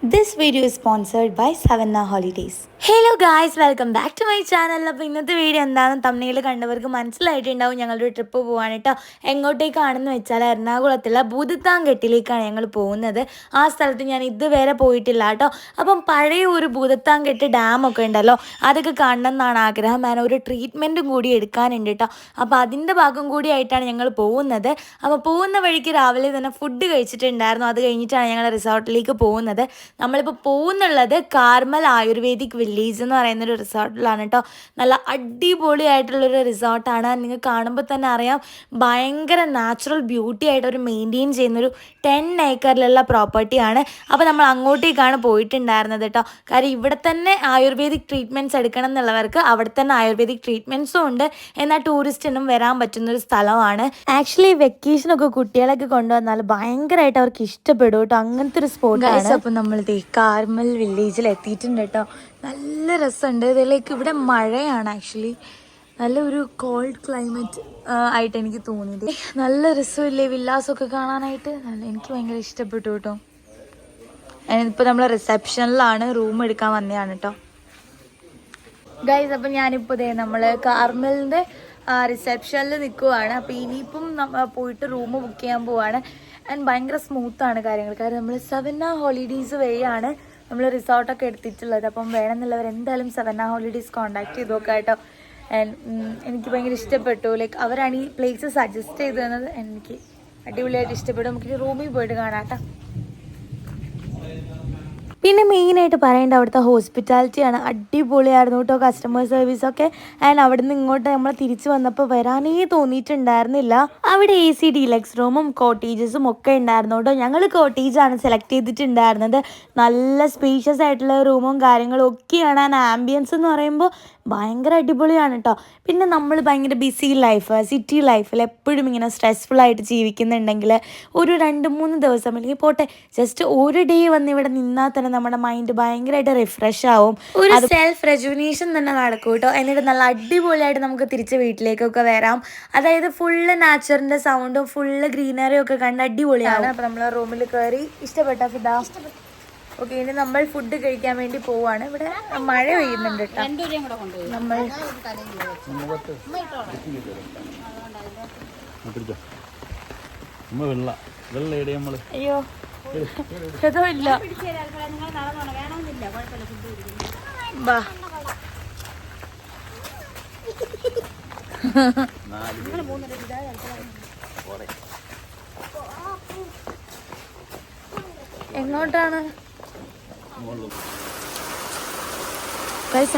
This video is sponsored by Savannah Holidays. Hello guys welcome back to my channel അപ്പോൾ ഇന്നത്തെ video എന്താണെന്ന് തമ്മിൽ കണ്ടവർക്ക് മനസ്സിലായിട്ടുണ്ടാവും. ഞങ്ങളൊരു ട്രിപ്പ് കേട്ടോ എങ്ങോട്ടേക്കാണെന്ന് വെച്ചാൽ എറണാകുളത്തുള്ള ഭൂതത്താങ്കെട്ടിലേക്കാണ് ഞങ്ങൾ പോകുന്നത്. ആ സ്ഥലത്ത് ഞാൻ ഇതുവരെ പോയിട്ടില്ല കേട്ടോ അപ്പം പഴയ ഒരു ഭൂതത്താങ്കെട്ട് ഡാമൊക്കെ ഉണ്ടല്ലോ അതൊക്കെ കാണണം എന്നാണ് ആഗ്രഹം. ഞാൻ ഒരു ട്രീറ്റ്മെന്റും കൂടി എടുക്കാനുണ്ട് കേട്ടോ അപ്പോൾ അതിന്റെ ഭാഗം കൂടിയായിട്ടാണ് ഞങ്ങൾ പോകുന്നത്. അപ്പോൾ പോകുന്ന വഴിക്ക് രാവിലെ തന്നെ ഫുഡ് കഴിച്ചിട്ടുണ്ടായിരുന്നു. അത് കഴിഞ്ഞിട്ടാണ് ഞങ്ങൾ റിസോർട്ടിലേക്ക് പോകുന്നത്. നമ്മളിപ്പോൾ പോകുന്നുള്ളത് കാർമൽ ആയുർവേദിക് വില്ലേജ് എന്ന് പറയുന്ന ഒരു റിസോർട്ടിലാണ് കേട്ടോ നല്ല അടിപൊളിയായിട്ടുള്ളൊരു റിസോർട്ടാണ് നിങ്ങൾ കാണുമ്പോൾ തന്നെ അറിയാം ഭയങ്കര നാച്ചുറൽ ബ്യൂട്ടി ആയിട്ട് ഒരു മെയിന്റെയിൻ ചെയ്യുന്നൊരു ടെൻ ഏക്കറിലുള്ള പ്രോപ്പർട്ടിയാണ് അപ്പോൾ നമ്മൾ അങ്ങോട്ടേക്കാണ് പോയിട്ടുണ്ടായിരുന്നത് കേട്ടോ കാര്യം ഇവിടെ തന്നെ ആയുർവേദിക് ട്രീറ്റ്മെന്റ്സ് എടുക്കണം എന്നുള്ളവർക്ക് അവിടെ തന്നെ ആയുർവേദിക് ട്രീറ്റ്മെന്റ്സും ഉണ്ട്. എന്നാൽ ടൂറിസ്റ്റിനും വരാൻ പറ്റുന്ന ഒരു സ്ഥലമാണ് ആക്ച്വലി വെക്കേഷനൊക്കെ കുട്ടികളൊക്കെ കൊണ്ടുവന്നാൽ ഭയങ്കരമായിട്ട് അവർക്ക് ഇഷ്ടപ്പെടും കേട്ടോ അങ്ങനത്തെ ഒരു സ്പോട്ട് അപ്പോൾ നമ്മൾ കാർമൽ വില്ലേജിൽ എത്തിയിട്ടുണ്ട് കേട്ടോ നല്ല രസമുണ്ട്. ഇതിലേക്ക് ഇവിടെ മഴയാണ് ആക്ച്വലി നല്ല ഒരു കോൾഡ് ക്ലൈമറ്റ് ആയിട്ട് എനിക്ക് തോന്നിയത്. നല്ല രസമില്ലേ വില്ലാസൊക്കെ കാണാനായിട്ട്? നല്ല എനിക്ക് ഭയങ്കര ഇഷ്ടപ്പെട്ടു കേട്ടോ. ഇപ്പോൾ നമ്മൾ റിസപ്ഷനിലാണ് റൂം എടുക്കാൻ വന്നതാണ് കേട്ടോ. ഗൈസ് അപ്പം ഞാനിപ്പോൾ ഇതേ നമ്മൾ കാർമലിന്റെ റിസപ്ഷനിൽ നിൽക്കുവാണ് അപ്പോൾ ഇനിയിപ്പം പോയിട്ട് റൂം ബുക്ക് ചെയ്യാൻ പോവാണ്. ആൻഡ് ഭയങ്കര സ്മൂത്താണ് കാര്യങ്ങൾ കാരണം നമ്മൾ സെവന ഹോളിഡേയ്സ് വഴിയാണ് നമ്മൾ റിസോർട്ടൊക്കെ എടുത്തിട്ടുള്ളത്. അപ്പം വേണമെന്നുള്ളവർ എന്തായാലും സെവന ഹോളിഡേയ്സ് കോൺടാക്ട് ചെയ്ത് നോക്കാം കേട്ടോ. എനിക്ക് ഭയങ്കര ഇഷ്ടപ്പെട്ടു. ലൈക്ക് അവരാണ് ഈ പ്ലേസ് സജസ്റ്റ് ചെയ്തു തന്നത് എനിക്ക് അടിപൊളിയായിട്ട് ഇഷ്ടപ്പെട്ടു. നമുക്ക് റൂമിൽ പോയിട്ട് കാണാം കേട്ടോ. പിന്നെ മെയിനായിട്ട് പറയേണ്ട അവിടുത്തെ ഹോസ്പിറ്റാലിറ്റിയാണ് അടിപൊളിയായിരുന്നു കേട്ടോ കസ്റ്റമർ സർവീസൊക്കെ ആൻഡ് അവിടെ നിന്ന് ഇങ്ങോട്ട് നമ്മൾ തിരിച്ചു വന്നപ്പോൾ വരാനേ തോന്നിയിട്ടുണ്ടായിരുന്നില്ല. അവിടെ എ സി ഡീലക്സ് റൂമും കോട്ടേജസും ഒക്കെ ഉണ്ടായിരുന്നു കേട്ടോ ഞങ്ങൾ കോട്ടേജാണ് സെലക്ട് ചെയ്തിട്ടുണ്ടായിരുന്നത്. നല്ല സ്പേഷ്യസ് ആയിട്ടുള്ള റൂമും കാര്യങ്ങളും ഒക്കെയാണ്. ആൻഡ് ആംബിയൻസ് എന്ന് പറയുമ്പോൾ ഭയങ്കര അടിപൊളിയാണ് കേട്ടോ പിന്നെ നമ്മൾ ഭയങ്കര ബിസി ലൈഫ് സിറ്റി ലൈഫിൽ എപ്പോഴും ഇങ്ങനെ സ്ട്രെസ്ഫുൾ ആയിട്ട് ജീവിക്കുന്നുണ്ടെങ്കിൽ ഒരു രണ്ട് മൂന്ന് ദിവസം അല്ലെങ്കിൽ പോട്ടെ ജസ്റ്റ് ഒരു ഡേ വന്ന് ഇവിടെ നിന്നാൽ തന്നെ നമ്മുടെ മൈൻഡ് ഭയങ്കരമായിട്ട് റിഫ്രഷ് ആവും. ഒരു സെൽഫ് റെജുവിനേഷൻ തന്നെ നടക്കും കേട്ടോ. എന്നിട്ട് നല്ല അടിപൊളിയായിട്ട് നമുക്ക് തിരിച്ച് വീട്ടിലേക്കൊക്കെ വരാം. അതായത് ഫുള്ള് നാച്ചറിന്റെ സൗണ്ടും ഫുള്ള് ഗ്രീനറിയും ഒക്കെ കണ്ട് അടിപൊളിയാണ്. അപ്പോൾ നമ്മൾ റൂമിൽ കയറി ഇഷ്ടപ്പെട്ട ഫിദ ഓക്കെ ഇനി നമ്മൾ ഫുഡ് കഴിക്കാൻ വേണ്ടി പോവാണ്. ഇവിടെ മഴ പെയ്യുന്നുണ്ട് നമ്മൾ അയ്യോ എങ്ങോട്ടാണ്?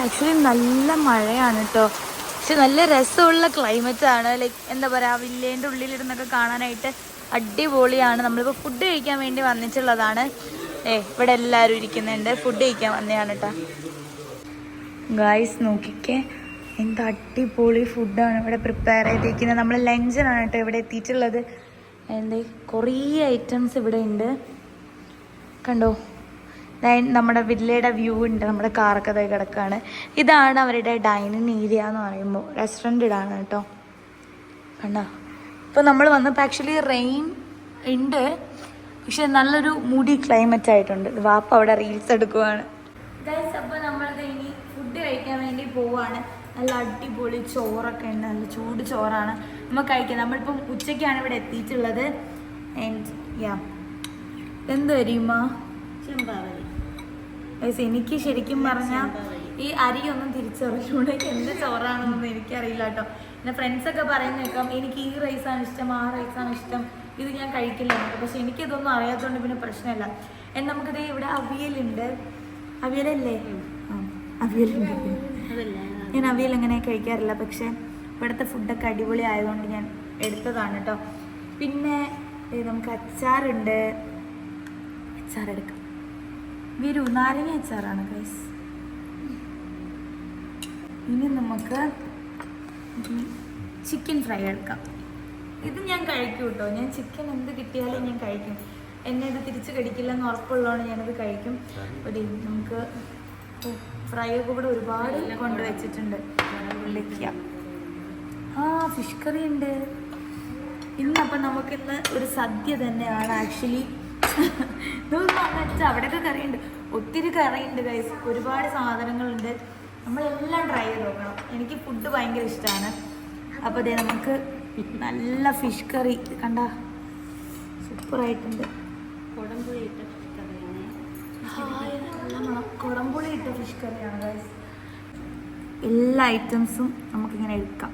ആക്ച്വലി നല്ല മഴയാണ് കേട്ടോ പക്ഷെ നല്ല രസമുള്ള ക്ലൈമറ്റ് ആണ്. ലൈക്ക് എന്താ പറയാ വില്ലേന്റെ ഉള്ളിലിരുന്നൊക്കെ കാണാനായിട്ട് അടിപൊളിയാണ്. നമ്മളിപ്പോൾ ഫുഡ് കഴിക്കാൻ വേണ്ടി വന്നിട്ടുള്ളതാണ്. ഏ ഇവിടെ എല്ലാരും ഇരിക്കുന്നുണ്ട്. ഫുഡ് കഴിക്കാൻ വന്നതാണ് കേട്ടോ ഗായ്സ് നോക്കിക്കേ. എന്ത് അടിപൊളി ഫുഡാണ് ഇവിടെ പ്രിപ്പയർ ചെയ്തിരിക്കുന്നത്. നമ്മൾ ലഞ്ചിനാണ് കേട്ടോ ഇവിടെ എത്തിയിട്ടുള്ളത്. എന്ത് കുറേ ഐറ്റംസ് ഇവിടെ ഉണ്ട്. കണ്ടോ? നമ്മുടെ വില്ലയുടെ വ്യൂ ഉണ്ട് നമ്മുടെ കാറൊക്കെ തൈ കിടക്കുകയാണ് ഇതാണ് അവരുടെ ഡൈനിങ് ഏരിയ എന്ന് പറയുമ്പോൾ റെസ്റ്റോറന്റ് ഇടാണ് കേട്ടോ. കണ്ടോ? ഇപ്പോൾ നമ്മൾ വന്നപ്പോൾ ആക്ച്വലി റെയിൻ ഉണ്ട് പക്ഷെ നല്ലൊരു മൂടി ക്ലൈമറ്റ് ആയിട്ടുണ്ട്. വാപ്പ അവിടെ റീൽസ് എടുക്കുവാണ്. ഗൈസ് അപ്പോൾ നമ്മളത് ഇനി ഫുഡ് കഴിക്കാൻ വേണ്ടി പോവാണ്. നല്ല അടിപൊളി ചോറൊക്കെ ഉണ്ട് നല്ല ചൂട് ചോറാണ്. നമ്മൾ കഴിക്കാം. നമ്മളിപ്പം ഉച്ചയ്ക്കാണ് ഇവിടെ എത്തിയിട്ടുള്ളത്. ആൻഡ് യാ എന്ത് വരിമ്മ ഗൈസ് എനിക്ക് ശരിക്കും പറഞ്ഞാൽ ഈ അരിയൊന്നും തിരിച്ചറിഞ്ഞൂടെ എന്ത് ചോറാണെന്നൊന്നും എനിക്കറിയില്ല കേട്ടോ. പിന്നെ ഫ്രണ്ട്സൊക്കെ പറയുന്ന കേൾക്കാം എനിക്ക് ഈ റൈസാണ് ഇഷ്ടം ആ റൈസാണ് ഇഷ്ടം. ഇത് ഞാൻ കഴിക്കില്ല പക്ഷെ എനിക്കിതൊന്നും അറിയാത്തതുകൊണ്ട് പിന്നെ പ്രശ്നമില്ല. എന്ന് നമുക്കിത് ഇവിടെ അവിയലുണ്ട്. അവിയലല്ലേ? അവിയലുണ്ട്. ഞാൻ അവിയൽ അങ്ങനെ കഴിക്കാറില്ല. പക്ഷെ ഇവിടുത്തെ ഫുഡൊക്കെ അടിപൊളി ആയതുകൊണ്ട് ഞാൻ എടുത്തതാണ് കേട്ടോ. പിന്നെ നമുക്ക് അച്ചാറുണ്ട്. അച്ചാർ എടുക്കാം വരൂ നാരങ്ങ അച്ചാറാണ് ഗൈസ് ഇനി നമുക്ക് ചിക്കൻ ഫ്രൈ എടുക്കാം. ഇത് ഞാൻ കഴിക്കും കേട്ടോ. ഞാൻ ചിക്കൻ എന്ത് കിട്ടിയാലും ഞാൻ കഴിക്കും. എന്നെ ഇത് തിരിച്ച് കടിക്കില്ലെന്ന് ഉറപ്പുള്ളതുകൊണ്ട് ഞാനത് കഴിക്കും. ഒരു നമുക്ക് ഫ്രൈ ഒക്കെ ഇവിടെ ഒരുപാട് കൊണ്ടുവച്ചിട്ടുണ്ട് ഉള്ളിക്ക. ആ ഫിഷ് കറി ഉണ്ട്. ഇന്നപ്പം നമുക്കിന്ന് ഒരു സദ്യ തന്നെയാണ്. ആക്ച്വലി ഇതൊന്നും വെച്ചാൽ അവിടെയൊക്കെ കറിയുണ്ട്. ഒത്തിരി കറിയുണ്ട് ഗൈസ് ഒരുപാട് സാധനങ്ങളുണ്ട്. നമ്മളെല്ലാം ട്രൈ ചെയ്ത് നോക്കണം. എനിക്ക് ഫുഡ് ഭയങ്കര ഇഷ്ടമാണ് അപ്പോൾ അതെ നമുക്ക് നല്ല ഫിഷ് കറി കണ്ട? സൂപ്പറായിട്ടുണ്ട്. കുടംപുളി ഇട്ട കറിയാണ് നല്ല മണം. കുടംപുളി ഇട്ട ഫിഷ് കറിയാണ് ഗൈസ് എല്ലാ ഐറ്റംസും നമുക്കിങ്ങനെ എടുക്കാം.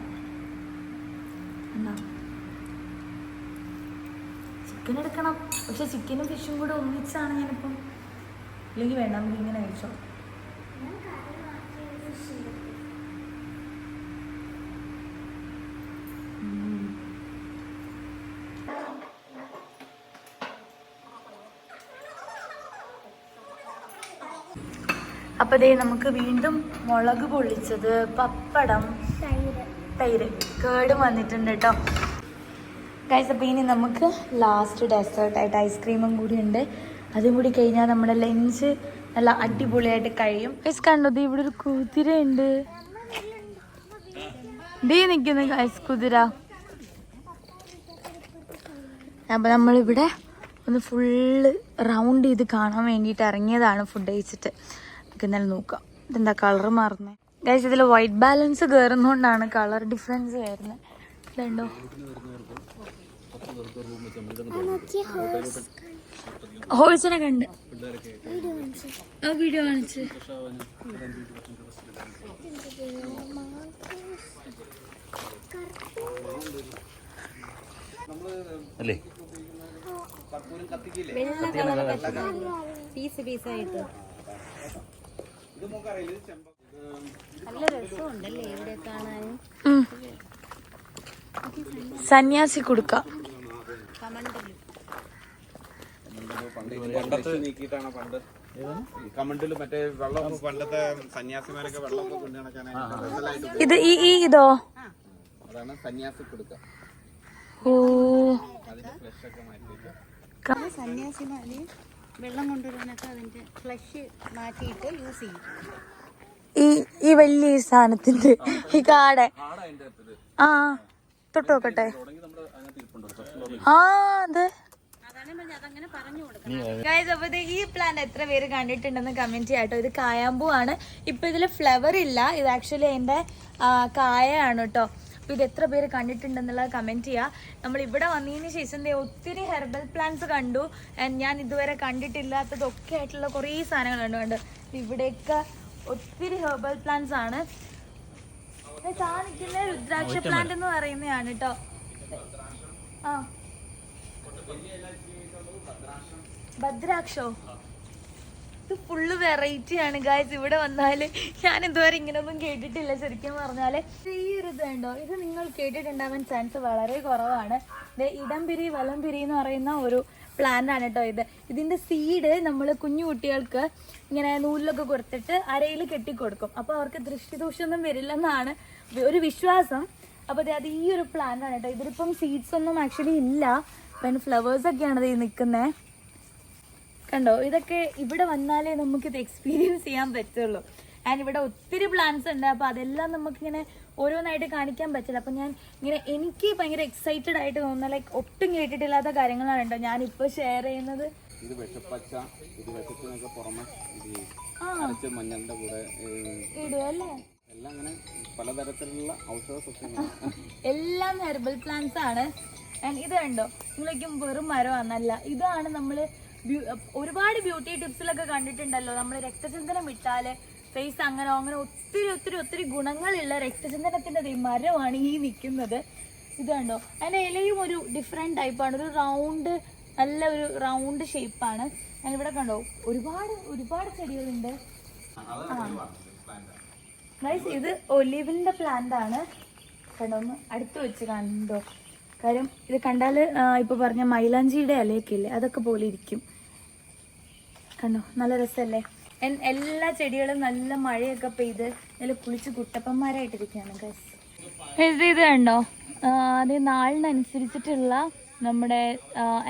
എന്താ ചിക്കൻ എടുക്കണം. പക്ഷെ ചിക്കനും ഫിഷും കൂടെ ഒന്നിച്ചാണ് ഞാനിപ്പം ഇല്ലെങ്കിൽ വേണ്ട നമുക്ക് ഇങ്ങനെ കഴിച്ചോ. അപ്പൊ അപ്പോൾ ദേ നമുക്ക് വീണ്ടും മുളക് പൊള്ളിച്ചത് പപ്പടം തൈര്. കേടും വന്നിട്ടുണ്ട് കേട്ടോ. ഗൈസ് അപ്പോൾ ഇനി നമുക്ക് ലാസ്റ്റ് ഡെസേർട്ടായിട്ട് ഐസ്ക്രീമും കൂടി ഉണ്ട്. അതും കൂടി കഴിഞ്ഞാൽ നമ്മുടെ ലഞ്ച് നല്ല അടിപൊളിയായിട്ട് കഴിയും. ഗൈസ് കണ്ടത് ഇവിടെ ഒരു കുതിര ഉണ്ട്. ഡീ നിൽക്കുന്നു ഗൈസ് കുതിര. അപ്പോൾ നമ്മളിവിടെ ഒന്ന് ഫുള്ള് റൗണ്ട് ചെയ്ത് കാണാൻ വേണ്ടിയിട്ട് ഇറങ്ങിയതാണ് ഫുഡ് കഴിച്ചിട്ട്. നമുക്ക് എന്നാലും നോക്കാം. ഇതെന്താ കളർ മാറുന്നത് ഗൈസ് ഇതിൽ വൈറ്റ് ബാലൻസ് കയറുന്നതുകൊണ്ടാണ് കളർ ഡിഫറൻസ് വരുന്നത് ഇതുണ്ടോ? ഹോൾസിനെ കണ്ട്. ആ വീഡിയോ കാണിച്ച്. അല്ലേ? വെള്ള കളർ പീസ് പീസായിട്ട്. നല്ല രസമുണ്ടല്ലേ ഇവിടെ കാണാൻ? സന്യാസി കൊടുക്കാം. കമണ്ടൽ. പണ്ടത്തെ നീക്കിയിട്ടാണ് പണ്ട്? കമണ്ടിൽ മറ്റേ വെള്ളം പണ്ടത്തെ സന്യാസിമാരൊക്കെ വെള്ളം കൊണ്ടു നടക്കാനായിട്ട് ഇത് ഈ ഈ ഇതോ? അതാണ് സന്യാസി ഓ. സന്യാസിമാര് വെള്ളം അതിന്റെ ഫ്ലഷ് മാറ്റിയിട്ട് യൂസ് ചെയ്യും. ഈ ഈ വലിയ ഈ സാധനത്തിന്റെ ഈ കാടെ ആ തൊട്ട് നോക്കട്ടെ. ആ ഈ പ്ലാന്റ് എത്ര പേര് കണ്ടിട്ടുണ്ടെന്ന് കമന്റ് ചെയ്യാട്ടോ. ഇത് കായാമ്പൂ ആണ്. ഇപ്പൊ ഇതിൽ ഫ്ലവർ ഇല്ല. ഇത് ആക്ച്വലി അതിന്റെ കായാണ് കേട്ടോ അപ്പൊ ഇത് എത്ര പേര് കണ്ടിട്ടുണ്ടെന്നുള്ളത് കമന്റ് ചെയ്യാ. നമ്മൾ ഇവിടെ വന്നതിന് ശേഷം ഒത്തിരി ഹെർബൽ പ്ലാന്റ്സ് കണ്ടു. ഞാൻ ഇതുവരെ കണ്ടിട്ടില്ലാത്തതൊക്കെ ആയിട്ടുള്ള കുറേ സാധനങ്ങൾ കണ്ടു കണ്ട് ഇവിടെയൊക്കെ ഒത്തിരി ഹെർബൽ പ്ലാന്റ്സ് ആണ്. കാണിക്കുന്ന രുദ്രാക്ഷ പ്ലാന്റ് എന്ന് പറയുന്നതാണ് കേട്ടോ ഭദ്രാക്ഷോ? ഇത് ഫുള്ള് വെറൈറ്റി ആണ് ഗായ്സ് ഇവിടെ വന്നാൽ ഞാൻ ഇതുവരെ ഇങ്ങനൊന്നും കേട്ടിട്ടില്ല ശരിക്കും പറഞ്ഞാൽ ഈ ഒരു ഇത് നിങ്ങൾ കേട്ടിട്ടുണ്ടാവാൻ ചാൻസ് വളരെ കുറവാണ്. ഇടംപിരി വലംപിരി എന്ന് പറയുന്ന ഒരു പ്ലാന്റ് ആണ് കേട്ടോ ഇത്. ഇതിന്റെ സീഡ് നമ്മൾ കുഞ്ഞു കുട്ടികൾക്ക് ഇങ്ങനെ നൂലിലൊക്കെ കൊടുത്തിട്ട് അരയിൽ കെട്ടിക്കൊടുക്കും. അപ്പോൾ അവർക്ക് ദൃഷ്ടിദോഷമൊന്നും വരില്ലെന്നാണ് ഒരു വിശ്വാസം. അപ്പോൾ അത് ഈ ഒരു പ്ലാന്റ് ആണ് കേട്ടോ ഇതിലിപ്പം സീഡ്സ് ഒന്നും ആക്ച്വലി ഇല്ല. പിന്നെ ഫ്ലവേഴ്സ് ഒക്കെയാണ് ഇത് നിൽക്കുന്നത് കണ്ടോ? ഇതൊക്കെ ഇവിടെ വന്നാലേ നമുക്ക് ഇത് എക്സ്പീരിയൻസ് ചെയ്യാൻ പറ്റുള്ളൂ. ആൻഡ് ഇവിടെ ഒത്തിരി പ്ലാൻസ് ഉണ്ട്. അപ്പോൾ അതെല്ലാം നമുക്ക് ഇങ്ങനെ ഓരോന്നായിട്ട് കാണിക്കാൻ പറ്റില്ല. അപ്പോൾ ഞാൻ ഇങ്ങനെ എനിക്ക് ഭയങ്കര എക്സൈറ്റഡ് ആയിട്ട് തോന്നുന്ന ലൈക്ക് ഒട്ടും കേട്ടിട്ടില്ലാത്ത കാര്യങ്ങളാണ് കേട്ടോ ഞാൻ ഇപ്പോൾ ഷെയർ ചെയ്യുന്നത്. ഇത് വിഷപ്പച്ച ഇത് വിഷത്തിനൊക്കെ പുറമെ ഇത് മഞ്ഞളുടെ കൂടെ ഇടും അല്ലേ? എല്ലാം അങ്ങനെ പലതരത്തിലുള്ള ഔഷധ സസ്യങ്ങളാണ്. എല്ലാം ഹെർബൽ പ്ലാന്റ്സ് ആണ്. ആൻഡ് ഇത് കണ്ടോ? നിങ്ങളേക്കും വെറും മരമാണെന്നല്ല ഇതാണ് നമ്മൾ ഒരുപാട് ബ്യൂട്ടി ടിപ്സിലൊക്കെ കണ്ടിട്ടുണ്ടല്ലോ. നമ്മൾ രക്തചന്ദനം ഇട്ടാൽ ഫേസ് അങ്ങനെ അങ്ങനെ ഒത്തിരി ഒത്തിരി ഒത്തിരി ഗുണങ്ങളുള്ള രക്തചന്ദനത്തിന്റെ ദേ മരമാണ് ഈ നിൽക്കുന്നത് ഇത് കണ്ടോ? അതിന്റെ ഇലയും ഒരു ഡിഫറെന്റ് ടൈപ്പാണ് ഒരു റൗണ്ട് നല്ല ഒരു റൗണ്ട് ഷേപ്പാണ് ഞാൻ ഇവിടെ കണ്ടോ? ഒരുപാട് ഒരുപാട് ചെടികളുണ്ട്. ഗൈസ് ഇത് ഒലിവിന്റെ പ്ലാന്റ് ആണ്. കണ്ടോ ഒന്ന് അടുത്ത് വെച്ച് കണ്ടോ. കാര്യം ഇത് കണ്ടാൽ ഇപ്പൊ പറഞ്ഞ മൈലാഞ്ചിയുടെ ഇലയൊക്കെ ഇല്ലേ അതൊക്കെ പോലെ ഇരിക്കും. കണ്ടോ നല്ല രസമല്ലേ എല്ലാ ചെടികളും നല്ല മഴയൊക്കെ പെയ്ത് നല്ല കുളിച്ച് കുട്ടപ്പന്മാരായിട്ടിരിക്കുകയാണ് ഗൈസ് ഇത് ഇത് കണ്ടോ? അത് നാളിനനുസരിച്ചിട്ടുള്ള നമ്മുടെ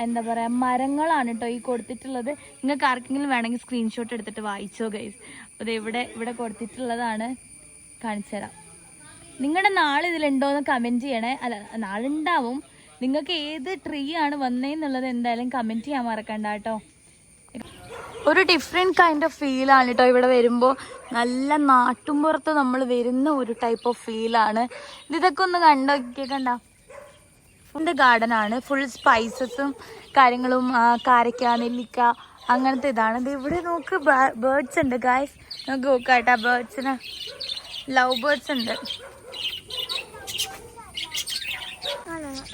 എന്താ പറയാ മരങ്ങളാണ് കേട്ടോ ഈ കൊടുത്തിട്ടുള്ളത്. നിങ്ങൾക്ക് ആർക്കെങ്കിലും വേണമെങ്കിൽ സ്ക്രീൻഷോട്ട് എടുത്തിട്ട് വായിച്ചോ ഗൈസ് അത് ഇവിടെ ഇവിടെ കൊടുത്തിട്ടുള്ളതാണ്. കാണിച്ചു തരാം നിങ്ങളുടെ നാളെ എന്ന് കമന്റ് ചെയ്യണേ. അല്ല നാളുണ്ടാവും. നിങ്ങൾക്ക് ഏത് ട്രീ ആണ് വന്നതെന്നുള്ളത് എന്തായാലും കമന്റ് ചെയ്യാൻ മറക്കണ്ട കേട്ടോ. ഒരു ഡിഫറെന്റ് കൈൻഡ് ഓഫ് ഫീലാണ് കേട്ടോ ഇവിടെ വരുമ്പോൾ നല്ല നാട്ടുമ്പുറത്ത് നമ്മൾ വരുന്ന ഒരു ടൈപ്പ് ഓഫ് ഫീലാണ് ഇതൊക്കെ ഒന്ന് കണ്ടോ? കേൾക്കണ്ട ഫുഡ് ഗാർഡൻ ആണ്. ഫുൾ സ്പൈസസും കാര്യങ്ങളും കാരക്ക നെല്ലിക്ക അങ്ങനത്തെ ഇതാണ്. ഇത് ഇവിടെ നോക്ക് ബേർഡ്സ് ഉണ്ട് ഗായ്സ് നോക്ക് കേട്ടോ ബേർഡ്സിന് ലവ് ബേർഡ്സ് ഉണ്ട്.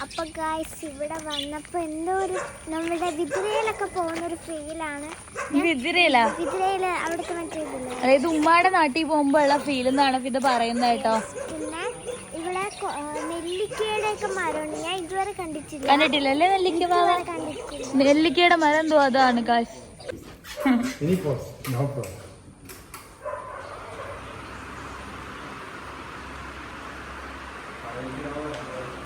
അപ്പൊ ഗായ്സ് ഇവിടെ വന്നപ്പോ എന്തോ ഒരു നമ്മുടെ വിതിരയിലൊക്കെ പോകുന്ന ഒരു ഫീലാണ് ഇതിരയില്ല വിതിരയിൽ? അവിടുത്തെ മറ്റേ ഇതില്ലേ? അതായത് ഉമ്മാടെ നാട്ടിൽ പോകുമ്പോ ഉള്ള ഫീൽ എന്നാണ് ഇത് പറയുന്നത് കേട്ടോ. പിന്നെ ഇവിടെ നെല്ലിക്കയുടെ ഒക്കെ മരമുണ്ട്. ഞാൻ ഇതുവരെ കണ്ടിട്ടില്ല. കണ്ടിട്ടില്ല അല്ലേ നെല്ലിക്ക നെല്ലിക്കയുടെ മരം എന്തോ അതാണ് കാശ് കഴിക്കാൻ കഴിക്കാൻ പറ്റും അതിനകത്ത് ആ കല്ലൊക്കെയാണ് ഉണങ്ങിപ്പൊടിച്ചൊക്കെ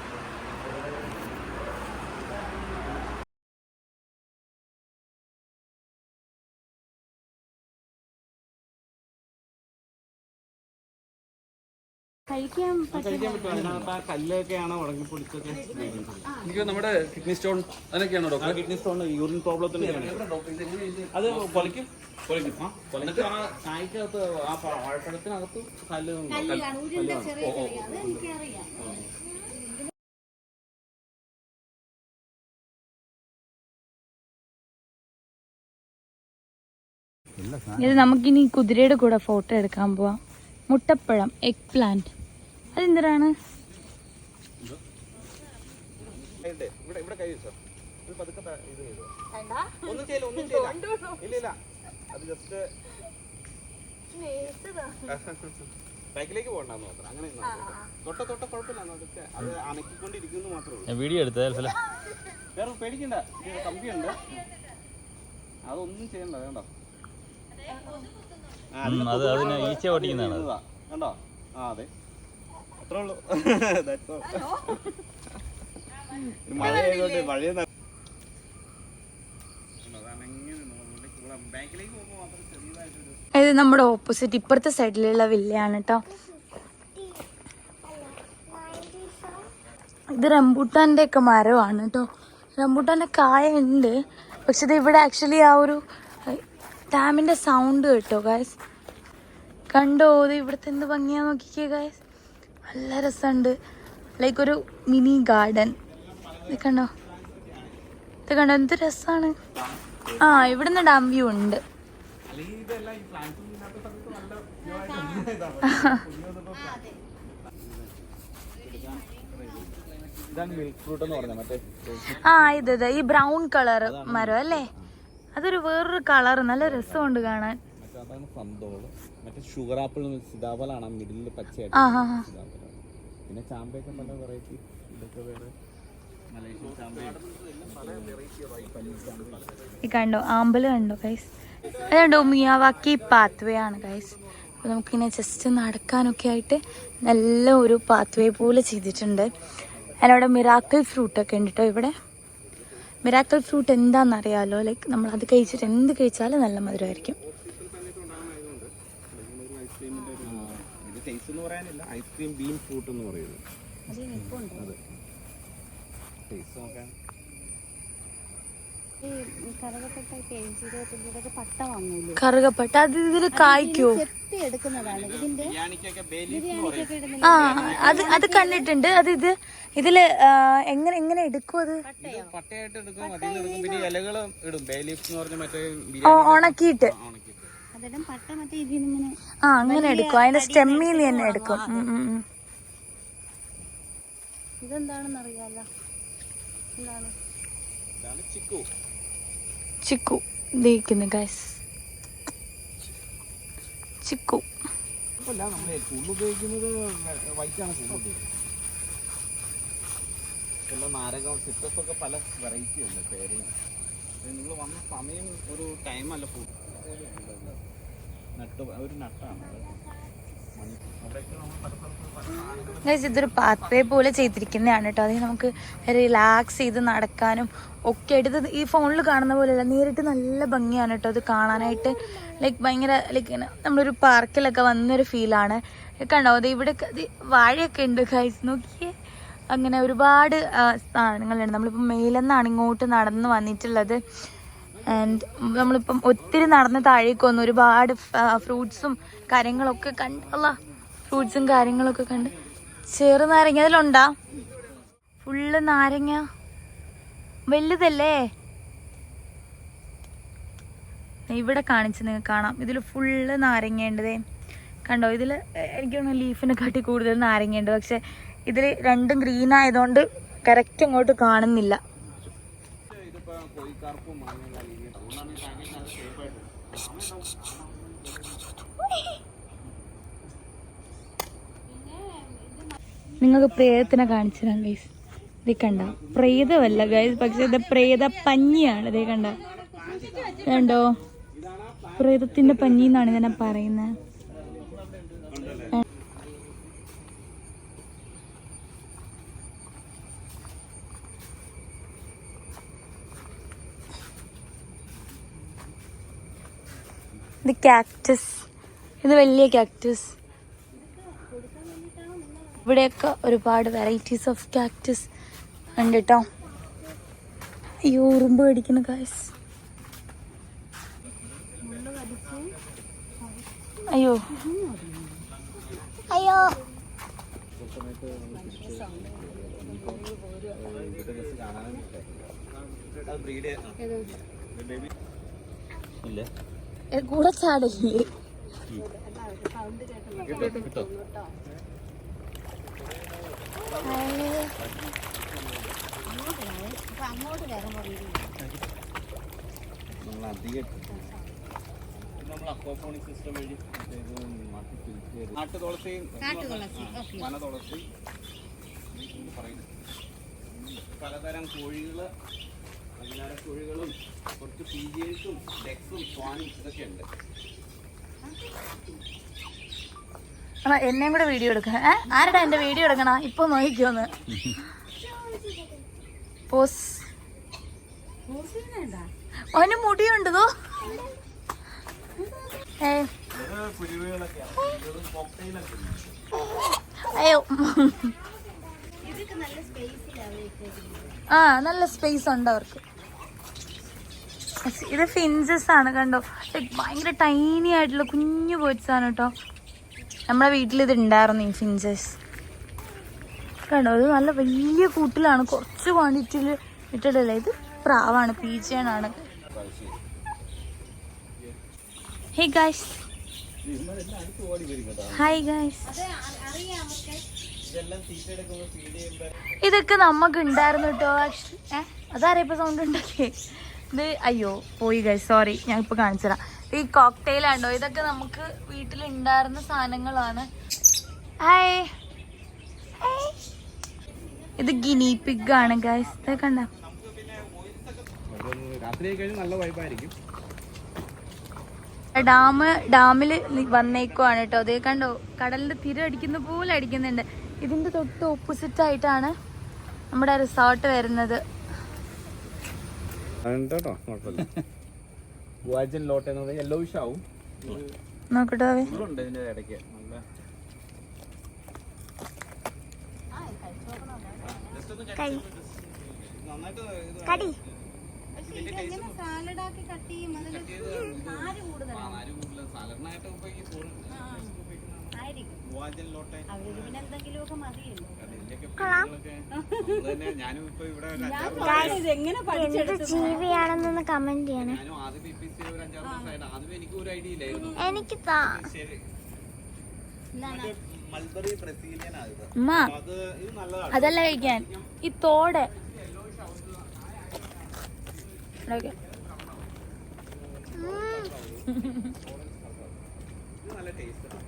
എനിക്ക് നമ്മുടെ കിഡ്നി സ്റ്റോൺ അതിനൊക്കെയാണോ ഡോക്ടർ കിഡ്നി സ്റ്റോൺ യൂറിൻ പ്രോബ്ലത്തിന് അത് പൊളിക്കും. പൊളിക്കും. ആ എന്നിട്ട് ആ ചായക്കകത്ത് ആ വാഴപ്പഴത്തിനകത്ത് കല്ല് കല്ലാണ് ഉരുണ്ട ചെറിയ ചെറിയ അത് എനിക്കറിയാം. ഇത് നമുക്കിനി കുതിരയുടെ കൂടെ ഫോട്ടോ എടുക്കാൻ പോവാം. മുട്ടപ്പഴം എഗ് പ്ലാന്റ് അതെന്തിനാണ്? വീഡിയോ എടുത്തേ വേറെ പേടിക്കണ്ട. കമ്പിയുണ്ട്. അതൊന്നും ചെയ്യണ്ട വേണ്ട. അത്. അതിന് അതിനെ അത് ഈച്ച ഓടിക്കുന്നതാണ് കണ്ടോ? ആ അതെ. അത്രേ ഉള്ളൂ. ഇത് മഴയെ നമ്മുടെ ഓപ്പോസിറ്റ് ഇപ്പുറത്തെ സൈഡിലുള്ള വില്ലയാണ് കേട്ടോ ഇത് റംബൂട്ടാന്റെ ഒക്കെ മരമാണ് കേട്ടോ റംബൂട്ടാന്റെ കായ ഉണ്ട്. പക്ഷെ ഇത് ഇവിടെ ആക്ച്വലി ആ ഒരു ഡാമിന്റെ സൗണ്ട് കേട്ടോ ഗായസ് കണ്ടോ ഇത് ഇവിടുത്തെ എന്ത് ഭംഗിയാ നോക്കിക്കേ ഗായ്സ് നല്ല രസമുണ്ട്. ലൈക്ക് ഒരു മിനി ഗാർഡൻ ഇത് കണ്ടോ? ഇത് കണ്ടോ? എന്ത് രസമാണ് ആ ഇവിടുന്ന് ഡാം വ്യൂ ഉണ്ട്. ആ ഇത് ഇത് ഈ ബ്രൗൺ കളർ മരം അല്ലേ? അതൊരു വേറൊരു കളർ നല്ല രസമുണ്ട് കാണാൻ. സന്തോൾ. മറ്റേ ഷുഗർ ആപ്പിൾ സീതാഫലാണ് മിഡിലിൽ പച്ചയായിട്ട് ആ ഹാ ഹാ. സീതാഫലം. പിന്നെ ചാമ്പയൊക്കെ പല വെറൈറ്റി ഇതൊക്കെ വേറെ കണ്ടോ ആമ്പൽ കണ്ടോ ഗൈസ് അത് കണ്ടോ പാത്ത് വേ ആണ് ഗൈസ് അപ്പോൾ നമുക്കിങ്ങനെ ജസ്റ്റ് നടക്കാനൊക്കെ ആയിട്ട് നല്ല ഒരു പാത്ത് വേ പോലെ ചെയ്തിട്ടുണ്ട്. അതിനവിടെ മിറാക്കിൾ ഫ്രൂട്ട് ഒക്കെ ഉണ്ട് കേട്ടോ ഇവിടെ. മിറാക്കിൾ ഫ്രൂട്ട് എന്താണെന്നറിയാമല്ലോ ലൈക്ക് നമ്മൾ അത് കഴിച്ചിട്ട് എന്ത് കഴിച്ചാലും നല്ല മധുരമായിരിക്കും ഇത് ടേസ്റ്റ് എന്ന് പറയാനില്ല. ഐസ്ക്രീം ബീൻ ഫ്രൂട്ട് എന്ന് പറയുന്നത്. അതെ. ടേസ്റ്റ് നോക്കാൻ. ഈ കറുകപ്പെട്ട അത് ഇതിൽ കായ്ക്കോ? ചെത്തി എടുക്കുന്നതാണ്. ഇതിന്റെ ബിരിയാണിക്കൊക്കെ ബേ ലീഫ് എന്ന് പറയും. ആ അത് അത് കണ്ടിട്ടുണ്ട്. അത് ഇത് ഇതിൽ എങ്ങനെ എങ്ങനെ എടുക്കും അത്? ഇത് എടുക്കും. അതിൽ നിന്ന് പിന്നെ ഇലകൾ ഇടും. ബേ ലീഫ് എന്ന് പറഞ്ഞ മറ്റേ ഓ, ബിരിയാണി ഉണക്കിയിട്ട്. ആ അങ്ങനെ എടുക്കും. അതിന്റെ സ്റ്റെമ്മിൽ തന്നെ എടുക്കും. ഇതെന്താണെന്ന് അറിയാലോ ചിക്കു. ദഹിക്കുന്നു ഗൈസ് ചിക്കു. പല വെറൈറ്റി ഉണ്ട് പേര്. നിങ്ങൾ വന്ന സമയം ഒരു ഒരു നട്ടാണ്. ഇതൊരു പാത്വേ പോലെ ചെയ്തിരിക്കുന്നതാണ് കേട്ടോ. അതായത് നമുക്ക് റിലാക്സ് ചെയ്ത് നടക്കാനും ഒക്കെ ആയിട്ട് ഈ ഫോണിൽ കാണുന്ന പോലെയല്ല നേരിട്ട് നല്ല ഭംഗിയാണ് കേട്ടോ അത് കാണാനായിട്ട്. ലൈക്ക് ഭയങ്കര ലൈക്ക് നമ്മളൊരു പാർക്കിലൊക്കെ വന്നൊരു ഫീലാണ് കണ്ടോ? അത് ഇവിടെ വാഴയൊക്കെ ഉണ്ട് ഗൈസ് നോക്കിയേ. അങ്ങനെ ഒരുപാട് സാധനങ്ങളുണ്ട്. നമ്മളിപ്പോൾ മേലെന്നാണ് ഇങ്ങോട്ട് നടന്ന് വന്നിട്ടുള്ളത്. ആൻഡ് നമ്മളിപ്പം ഒത്തിരി നടന്ന് താഴേക്ക് വന്നു. ഒരുപാട് ഫ്രൂട്ട്സും കാര്യങ്ങളൊക്കെ കണ്ട്. അല്ല ഫ്രൂട്ട്സും കാര്യങ്ങളൊക്കെ കണ്ട്. ചെറുനാരങ്ങ അതിലുണ്ടാ? ഫുള്ള് നാരങ്ങ. വലുതല്ലേ? ഇവിടെ കാണിച്ച് നിങ്ങൾക്ക് കാണാം. ഇതിൽ ഫുള്ള് നാരങ്ങയുണ്ടതേ കണ്ടോ? ഇതിൽ എനിക്ക് തോന്നുന്നു ലീഫിനെ കാട്ടി കൂടുതൽ നാരങ്ങയുണ്ട്. പക്ഷെ ഇതിൽ രണ്ടും ഗ്രീൻ ആയതുകൊണ്ട് കറക്റ്റ് ഇങ്ങോട്ട് കാണുന്നില്ല. നിങ്ങൾക്ക് പ്രേതത്തിനെ കാണിച്ചു തരാം ഗൈസ് ഇത് കണ്ട. പ്രേതമല്ല ഗൈസ് പക്ഷെ ഇത് പ്രേത പഞ്ഞിയാണ്. ഇതേ കണ്ട. കണ്ടോ? പ്രേതത്തിന്റെ പഞ്ഞി എന്നാണ് ഇതിനെ പറയുന്നത്. ഇത് കാക്ടസ് ഇത് വലിയ കാക്ടസ് ഇവിടെയൊക്കെ ഒരുപാട് വെറൈറ്റീസ് ഓഫ് കാക്ടസ് ഉണ്ട് കേട്ടോ അയ്യോ ഉറുമ്പ് കടിക്കുന്ന കായ്സ് അയ്യോ. അയ്യോ. കൂടെ ചാടല്ലേ കിട്ടോ നമ്മൾ അധികം നമ്മൾ സിസ്റ്റം പലതരം കോഴികൾ പതിനാറ് കോഴികളും കുറച്ച് പീജിയൻസും ഡെക്സും സ്വാനും ഇതൊക്കെ ഉണ്ട് എന്നെയും കൂടെ വീഡിയോ എടുക്കണം ഏ? ആരുടെ എന്റെ വീഡിയോ എടുക്കണ? ഇപ്പൊ നോക്കിക്കോന്ന്. പോസ്. അവന് മുടിയുണ്ടതോ അയ്യോ. ആ നല്ല സ്പേസ് ഉണ്ട് അവർക്ക്. ഇത് ഫിൻസസ് ആണ് കണ്ടോ. ഭയങ്കര ടൈനി ആയിട്ടുള്ള കുഞ്ഞു ആണ് കേട്ടോ. നമ്മുടെ വീട്ടിൽ ഇത് ഉണ്ടായിരുന്നു ഈ ഫിൻസസ് കണ്ടോ ഇത് നല്ല വലിയ കൂട്ടിലാണ്. കുറച്ച് ക്വാണ്ടിറ്റിയിൽ ഇട്ടിട്ടില്ല? ഇത് പ്രാവാണ് പീച്ചേണാണ്. ഹേ ഗായ്സ് ഹായ് ഗായ്സ് ഇതൊക്കെ നമുക്ക് ഉണ്ടായിരുന്നു കേട്ടോ ആക്ച്വലി ഏ? അതാരാ ഇപ്പൊ സൗണ്ട് ഉണ്ടാക്കിയേ ഇത് അയ്യോ പോയി ഗൈസ് സോറി ഞാൻ ഇപ്പൊ കാണിച്ചുതരാം ഈ കോക്ടെയിൽ ആണോ? ഇതൊക്കെ നമുക്ക് വീട്ടിൽ ഉണ്ടായിരുന്ന സാധനങ്ങളാണ് ഹായ്. ഇത് ഗിനി പിഗ് ആണ് ഗൈസ് കണ്ട? ഡാം ഡാമിൽ വന്നേക്കുവാണ് കേട്ടോ. അതേ കണ്ടോ? കടലിന്റെ തിര അടിക്കുന്ന പോലെ അടിക്കുന്നുണ്ട്. ഇതിന്റെ തൊട്ട് ഓപ്പോസിറ്റ് ആയിട്ടാണ് നമ്മുടെ റിസോർട്ട് വരുന്നത്. ഗുവാജൻ ലോട്ട് എന്ന് പറഞ്ഞാൽ യെല്ലോ വിഷ് ആവും നോക്കട്ടെ ഉണ്ട് ഇതിന്റെ ഇടയ്ക്ക്. നല്ല കടി. സാലഡാക്കി കട്ട് ചെയ്യും? അതിൽ നാര് കൂടുതലാണ് ആയിരിക്കും. അവർ പിന്നെ എന്തെങ്കിലുമൊക്കെ മതിയല്ലോ. എങ്ങനെ എന്ത് ജീവിയാണെന്നൊന്ന് കമന്റ് ചെയ്യണം. എനിക്ക് താ. നല്ലതാണ്. അതല്ല കഴിക്കാൻ. ഈ തോടെ. നല്ല ടേസ്റ്റ്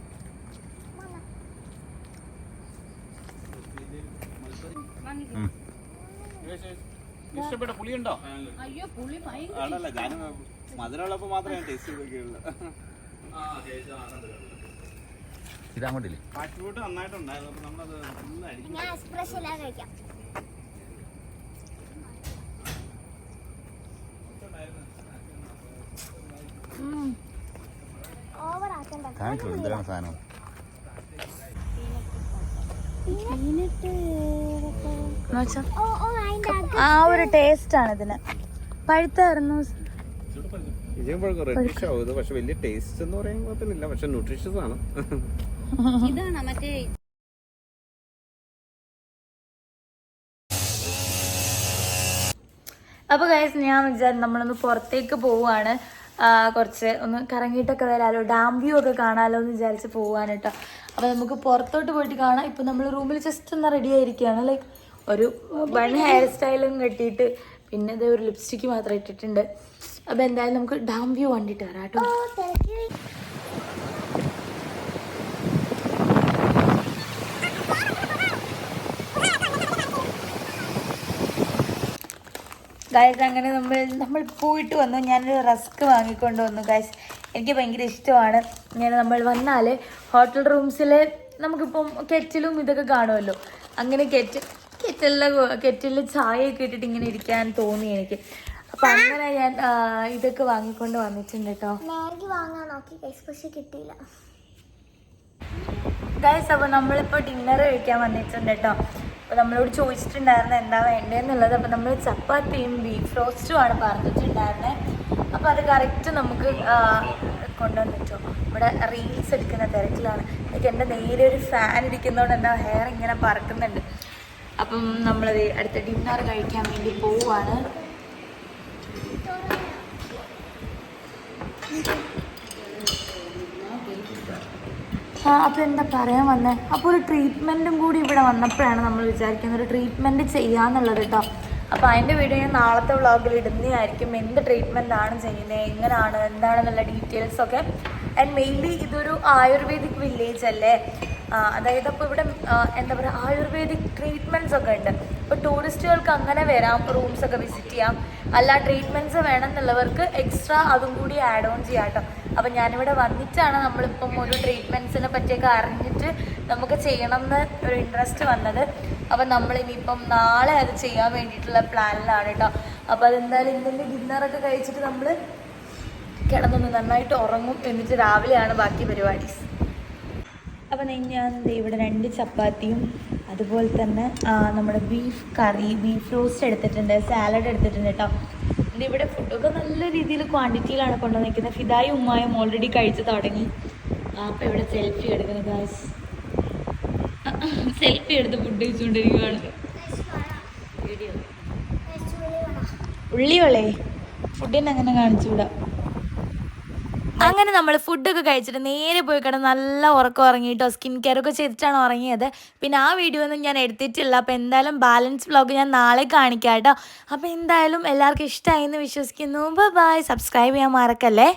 ഇഷ്ടപ്പെട്ട ഉണ്ടോ അയ്യോ പുളി ആണല്ല ഞാൻ മധുരമുള്ളപ്പോ മാത്രമേ ഞാൻ ടേസ്റ്റ് ചെയ്തൊക്കെയുള്ളൂ ഇതങ്ങോട്ടില്ലേ? ഫ്രൂട്ട് നന്നായിട്ടുണ്ടായിരുന്നു. അപ്പൊ നമ്മളത് കാണിച്ചു എന്തിനാണ് സാധനം പീനട്ട് എന്ന് വെച്ചാ ഓ ഓ അതിന്റെ അകം ആ ഒരു ടേസ്റ്റ് ആണ് ഇതിന്. പഴുത്തായിരുന്നു. പക്ഷെ വലിയ ടേസ്റ്റ് എന്ന് പറയാൻ കുഴപ്പമില്ല. പക്ഷെ ന്യൂട്രീഷ്യസ് ആണ്. ഇതാണ് മറ്റേ അപ്പോൾ ഗൈസ് ഞാൻ വിചാരിച്ചു നമ്മളൊന്ന് പുറത്തേക്ക് പോവാണ് കുറച്ച് ഒന്ന് കറങ്ങിയിട്ടൊക്കെ വരാലോ. ഡാം വ്യൂ ഒക്കെ കാണാലോ എന്ന് വിചാരിച്ച് പോവാണ് കേട്ടോ. അപ്പോൾ നമുക്ക് പുറത്തോട്ട് പോയിട്ട് കാണാം. ഇപ്പം നമ്മൾ റൂമിൽ ജസ്റ്റ് ഒന്ന് റെഡി ആയിരിക്കുകയാണ്. ലൈക്ക് ഒരു വൺ ഹെയർ സ്റ്റൈലും കെട്ടിയിട്ട് പിന്നെ ഇത് ഒരു ലിപ്സ്റ്റിക്ക് മാത്രം ഇട്ടിട്ടുണ്ട്. അപ്പോൾ എന്തായാലും നമുക്ക് ഡാം വ്യൂ വണ്ടിട്ട് വരാം കേട്ടോ. ഗായ്സ് അങ്ങനെ നമ്മൾ നമ്മൾ പോയിട്ട് വന്നു. ഞാനൊരു റസ്ക് വാങ്ങിക്കൊണ്ട് വന്നു ഗായസ് എനിക്ക് ഭയങ്കര ഇഷ്ടമാണ്. ഞാൻ നമ്മൾ വന്നാൽ ഹോട്ടൽ റൂംസിൽ നമുക്കിപ്പം കെറ്റിലും ഇതൊക്കെ കാണുമല്ലോ. അങ്ങനെ കെറ്റ് കെറ്റലിലെ കെറ്റിൽ ചായയൊക്കെ ഇട്ടിട്ട് ഇങ്ങനെ ഇരിക്കാൻ തോന്നി എനിക്ക്. അപ്പം അങ്ങനെ ഞാൻ ഇതൊക്കെ വാങ്ങിക്കൊണ്ട് വന്നിട്ടുണ്ട് കേട്ടോ വാങ്ങാൻ നോക്കി പക്ഷെ കിട്ടിയില്ല. ഗൈസ് അപ്പോൾ നമ്മളിപ്പോൾ ഡിന്നർ കഴിക്കാൻ വന്നിട്ടുണ്ട് കേട്ടോ അപ്പോൾ നമ്മളോട് ചോദിച്ചിട്ടുണ്ടായിരുന്നു എന്താ വേണ്ടതെന്നുള്ളത് അപ്പോൾ നമ്മൾ ചപ്പാത്തിയും ബീഫ് റോസ്റ്റും ആണ് പറഞ്ഞിട്ടുണ്ടായിരുന്നത് അപ്പോൾ അത് കറക്റ്റ് നമുക്ക് കൊണ്ടുവന്നിട്ടോ? ഇവിടെ റീൽസ് എടുക്കുന്ന തിരക്കിലാണ്. എനിക്ക് എന്റെ നേരെ ഒരു ഫാൻ ഇരിക്കുന്നതുകൊണ്ട് എന്റെ ഹെയർ ഇങ്ങനെ പറക്കുന്നുണ്ട്. അപ്പം നമ്മളത് അടുത്ത ഡിന്നർ കഴിക്കാൻ വേണ്ടി പോവുകയാണ് ആ അപ്പോൾ എന്താ പറയാൻ വന്നേ? അപ്പോൾ ഒരു ട്രീറ്റ്മെന്റും കൂടി ഇവിടെ വന്നപ്പോഴാണ് നമ്മൾ വിചാരിക്കുന്നത് ഒരു ട്രീറ്റ്മെന്റ് ചെയ്യാന്നുള്ളത് കേട്ടോ അപ്പോൾ അതിന്റെ വീഡിയോ ഞാൻ നാളത്തെ വ്ളോഗിൽ ഇടുന്നതായിരിക്കും. എന്ത് ട്രീറ്റ്മെന്റാണ് ചെയ്യുന്നത് എങ്ങനെയാണ് എന്താണെന്നുള്ള ഡീറ്റെയിൽസ് ഒക്കെ ആൻഡ് മെയിൻലി ഇതൊരു ആയുർവേദിക് വില്ലേജ് അല്ലേ? അതായത് അപ്പോൾ ഇവിടെ എന്താ പറയുക ആയുർവേദിക് ട്രീറ്റ്മെന്റ്സ് ഒക്കെ ഉണ്ട്. ഇപ്പോൾ ടൂറിസ്റ്റുകൾക്ക് അങ്ങനെ വരാം റൂംസ് ഒക്കെ വിസിറ്റ് ചെയ്യാം. അല്ല ട്രീറ്റ്മെന്റ്സ് വേണമെന്നുള്ളവർക്ക് എക്സ്ട്രാ അതും കൂടി ആഡ് ഓൺ ചെയ്യാം കേട്ടോ. അപ്പം ഞാനിവിടെ വന്നിട്ടാണ് നമ്മളിപ്പം ഒരു ട്രീറ്റ്മെന്റ്സിനെ പറ്റിയൊക്കെ അറിഞ്ഞിട്ട് നമുക്ക് ചെയ്യണം എന്ന് ഒരു ഇൻട്രസ്റ്റ് വന്നത്. അപ്പം നമ്മളിനിയിപ്പം നാളെ അത് ചെയ്യാൻ വേണ്ടിയിട്ടുള്ള പ്ലാനിലാണ് കേട്ടോ. അപ്പോൾ അതെന്തായാലും ഇന്നലെ ഡിന്നറൊക്കെ കഴിച്ചിട്ട് നമ്മൾ കിടന്നൊന്ന് നന്നായിട്ട് ഉറങ്ങും എന്നിട്ട് രാവിലെയാണ് ബാക്കി പരിപാടി. അപ്പം ഞാൻ ഇവിടെ രണ്ട് ചപ്പാത്തിയും അതുപോലെ തന്നെ നമ്മുടെ ബീഫ് കറി ബീഫ് റോസ്റ്റ് എടുത്തിട്ടുണ്ട് സാലഡ് എടുത്തിട്ടുണ്ട് കേട്ടോ ഇത് ഇവിടെ ഫുഡൊക്കെ നല്ല രീതിയിൽ ക്വാണ്ടിറ്റിയിലാണ് കൊണ്ടുവന്നിരിക്കുന്നത് ഫിദായും ഉമ്മായും ഓൾറെഡി കഴിച്ച് തുടങ്ങി. അപ്പം ഇവിടെ സെൽഫി എടുക്കുന്നു ഗായ്സ് സെൽഫി എടുത്ത് ഫുഡ് കഴിച്ചുകൊണ്ടിരിക്കുകയാണ് ഉള്ളിയോളേ ഫുഡിനെ അങ്ങനെ കാണിച്ചുകൂടാ? അങ്ങനെ നമ്മൾ ഫുഡൊക്കെ കഴിച്ചിട്ട് നേരെ പോയി കിടന്ന് നല്ല ഉറക്കം ഉറങ്ങിയിട്ടോ സ്കിൻ കെയർ ഒക്കെ ചെയ്തിട്ടാണ് ഉറങ്ങിയത്. പിന്നെ ആ വീഡിയോ ഒന്നും ഞാൻ എടുത്തിട്ടില്ല. അപ്പോൾ എന്തായാലും ബാലൻസ് വ്ലോഗ് ഞാൻ നാളെ കാണിക്കാം കേട്ടോ അപ്പോൾ എന്തായാലും എല്ലാവർക്കും ഇഷ്ടമായി എന്ന് വിശ്വസിക്കുന്നു. ബൈ സബ്സ്ക്രൈബ് ചെയ്യാൻ മറക്കല്ലേ?